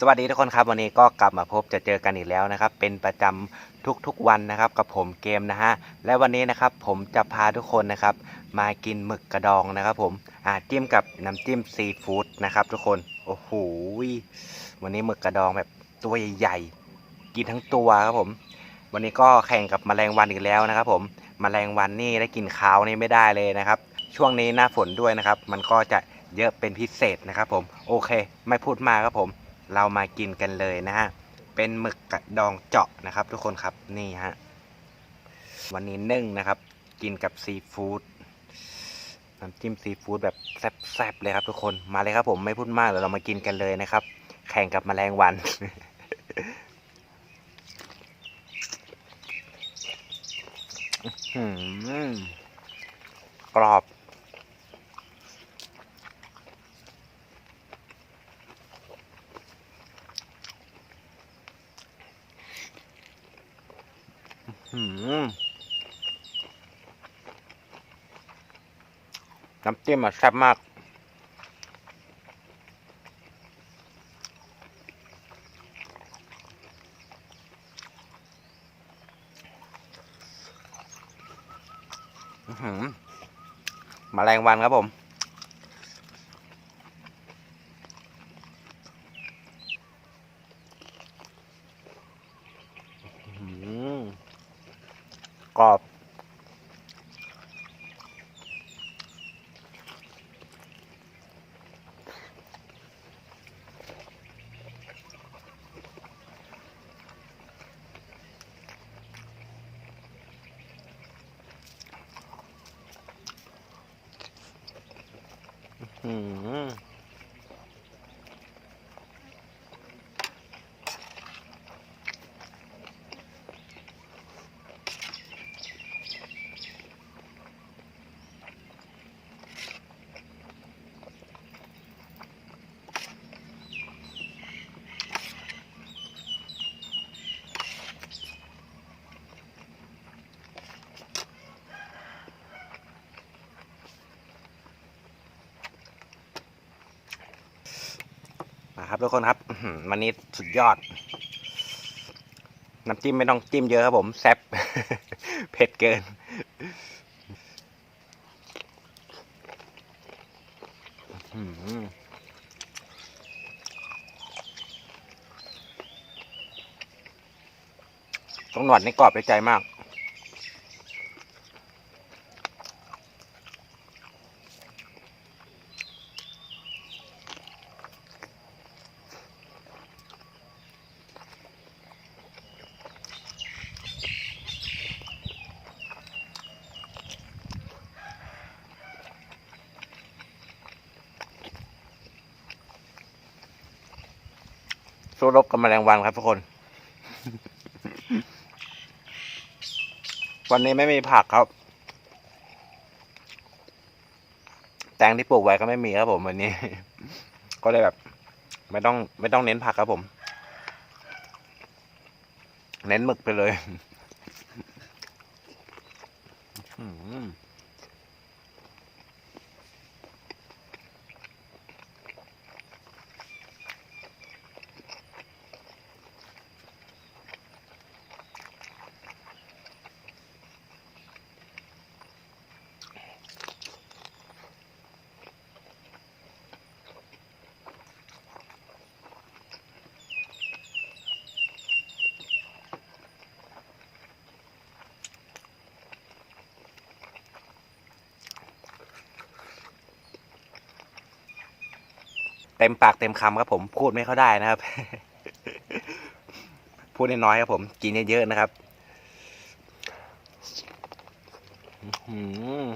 สวัสดีทุกคนครับวันนี้ก็กลับมาพบจะเจอกันอีกแล้วนะครับ เป็นประจำทุกๆวันนะครับ กับผมเกมนะฮะและวันนี้นะครับผมจะพาทุกคนนะครับ มากินหมึกกระดองนะครับ ผมอ่าจิ้มกับน้ำจิ้มซีฟู้ดนะครับ ทุกคนโอ้โหวันนี้หมึกกระดองแบบตัวใหญ่ๆกินทั้งตัวครับผม วันนี้ก็แข่งกับแมลงวันอีกแล้วนะครับผมแมลงวันนี่ได้กินขาวนี่ไม่ได้เลยนะครับ ช่วงนี้หน้าฝนด้วยนะครับ มันก็จะเยอะเป็นพิเศษนะครับ ผมโอเค ไม่พูดมากครับผม เรามากินกันเลยนะฮะ เป็นหมึกกระดองเจาะนะครับ ทุกคนครับนี่ฮะ วันนี้นึ่งนะครับ กินกับซีฟู้ดน้ำจิ้มซีฟู้ดแบบแซ่บๆเลยครับทุกคนมาเลยครับผมไม่พูดมากเดี๋ยวเรามากินกันเลยนะครับ แข่งกับแมลงวันกรอบ น้ำจิ้มอะแซ่บมากอือหือแมลงวันครับผม อื้อหือ กรอบอืมน ครับทุกคนครับวันนี้สุดยอด น้ำจิ้มไม่ต้องจิ้มเยอะครับผมแซ่บเผ็ดเกินอื้องหนวดนี่กรอบไปใจมาก สู้รบกับแมลงวันครับทุกคน วันนี้ไม่มีผักครับ แตงที่ปลูกไว้ก็ไม่มีครับผมวันนี้ ก็เลยแบบ ไม่ต้อง ไม่ต้องเน้นผักครับผม เน้นหมึกไปเลย อืม เต็มปากเต็มคำครับผมพูดไม่เข้าได้นะครับ พูดน้อยๆครับผม กินเยอะๆนะครับ อือ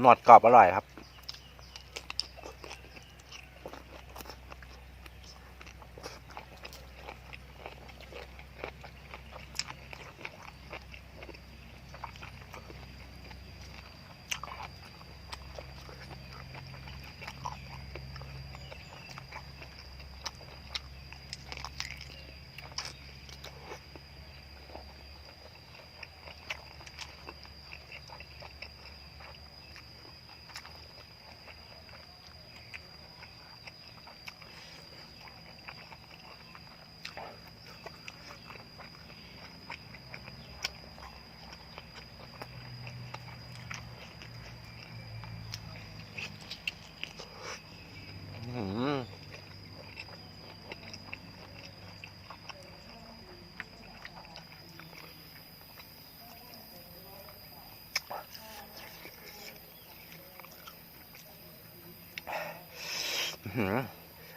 หนวดกรอบอร่อยครับ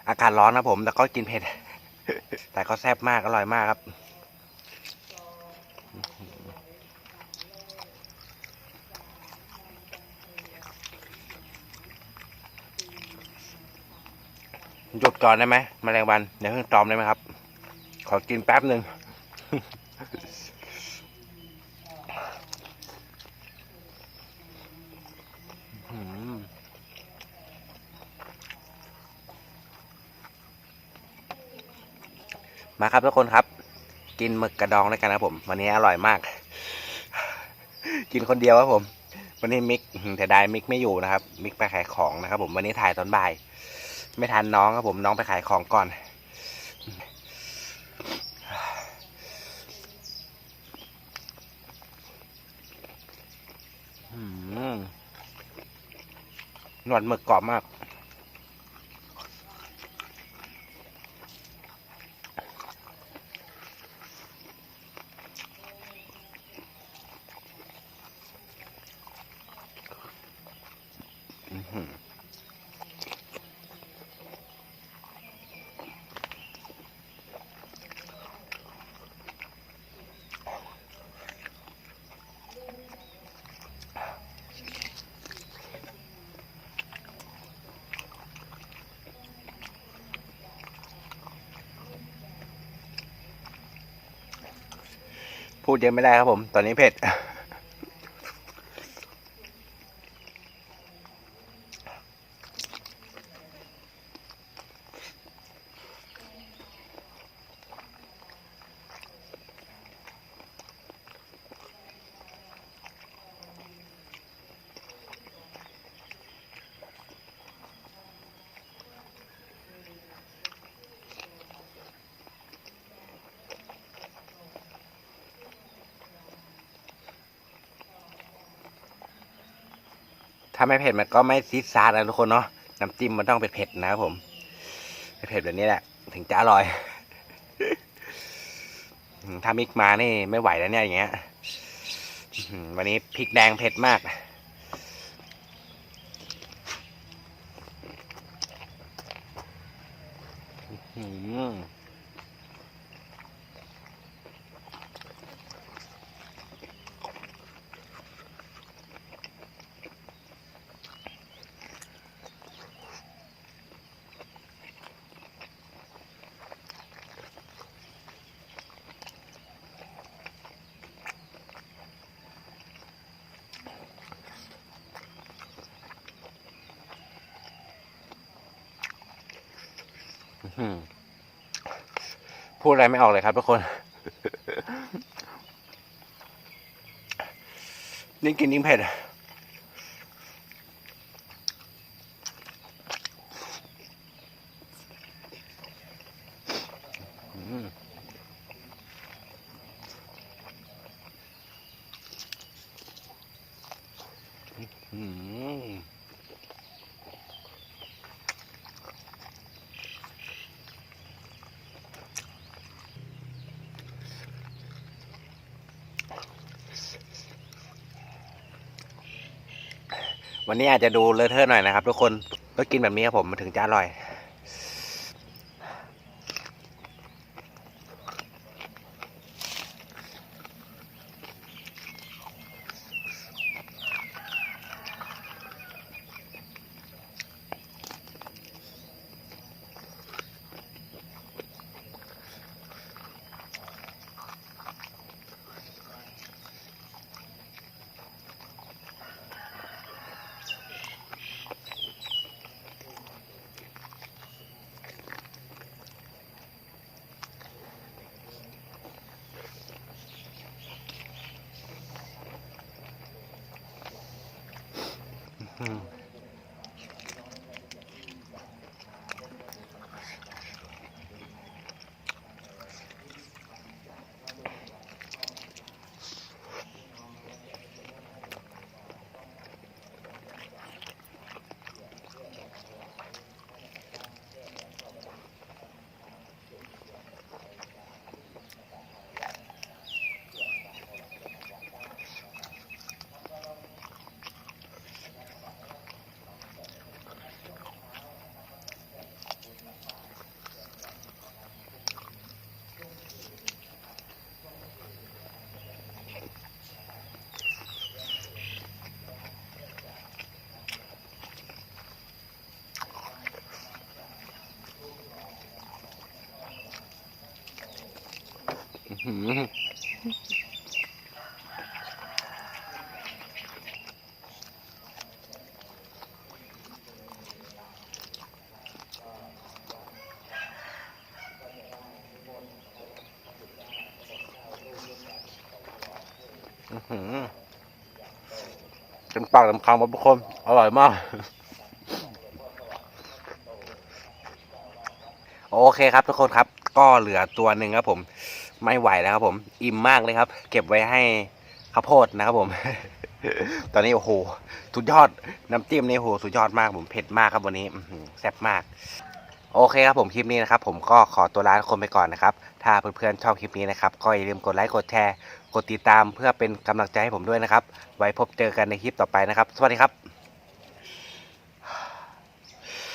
อากาศร้อนนะผม แต่ก็กินเผ็ด แต่ก็แซ่บมาก อร่อยมากครับ หยุดก่อนได้ไหมแมลงวันเดี๋ยวเพิ่งตอมได้ไหมครับ ขอกินแป๊บหนึ่ง มาครับทุกคนครับ กินหมึกกระดองด้วยกันนะผม วันนี้อร่อยมาก กินคนเดียวครับผม วันนี้มิกแต่ได้มิกไม่อยู่นะครับ มิกไปขายของนะครับ ผมวันนี้ถ่ายตอนบ่าย ไม่ทันน้องครับผมน้องไปขายของก่อนหนวดหมึกกรอบมาก พูดเยอะไม่ได้ครับผม ตอนนี้เผ็ด ถ้าไม่เผ็ดมันก็ไม่ซีดซาร์นะทุกคนเนาะน้ำจิ้มมันต้องเป็นเผ็ดนะครับผมเผ็ดแบบนี้แหละ ถึงจะอร่อย ถ้ามิกมานี่ไม่ไหวแล้วเนี่ยอย่างเงี้ยวันนี้พริกแดงเผ็ดมากอืม พูดอะไรไม่ออกเลยครับทุกคนยิ่งกินยิ่งเผ็ด อืมอืม วันนี้อาจจะดูเลอะเทอะหน่อยนะครับทุกคนก็กินแบบนี้ครับผมมันถึงจะอร่อย เต็มปากเต็มคำครับทุกคน อร่อยมาก โอเคครับทุกคนครับ ก็เหลือตัวหนึ่งครับผม ไม่ไหวแล้วครับผม อิ่มมากเลยครับ เก็บไว้ให้ข้าวโพดนะครับผม ตอนนี้โอ้โหสุดยอดน้ำจิ้มนี่โอ้โหสุดยอดมากผมเผ็ดมากครับวันนี้แซ่บมาก โอเคครับผมคลิปนี้นะครับ ผมก็ขอตัวลาทุกคนไปก่อนนะครับ ถ้าเพื่อนๆชอบคลิปนี้นะครับก็อย่าลืมกดไลค์กดแชร์กดติดตามเพื่อเป็นกำลังใจให้ผมด้วยนะครับ ไว้พบเจอกันในคลิปต่อไปนะครับ สวัสดีครับ